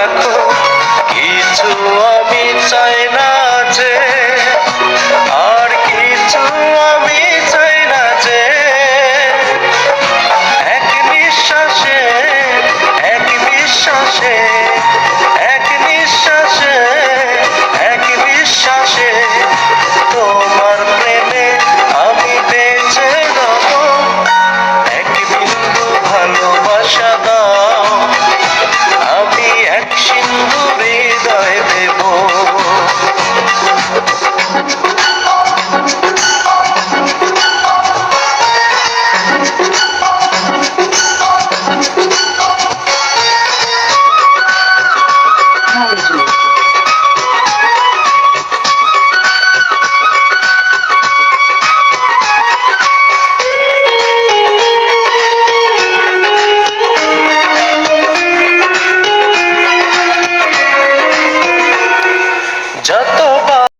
রাখো কিছু আমি চাই না।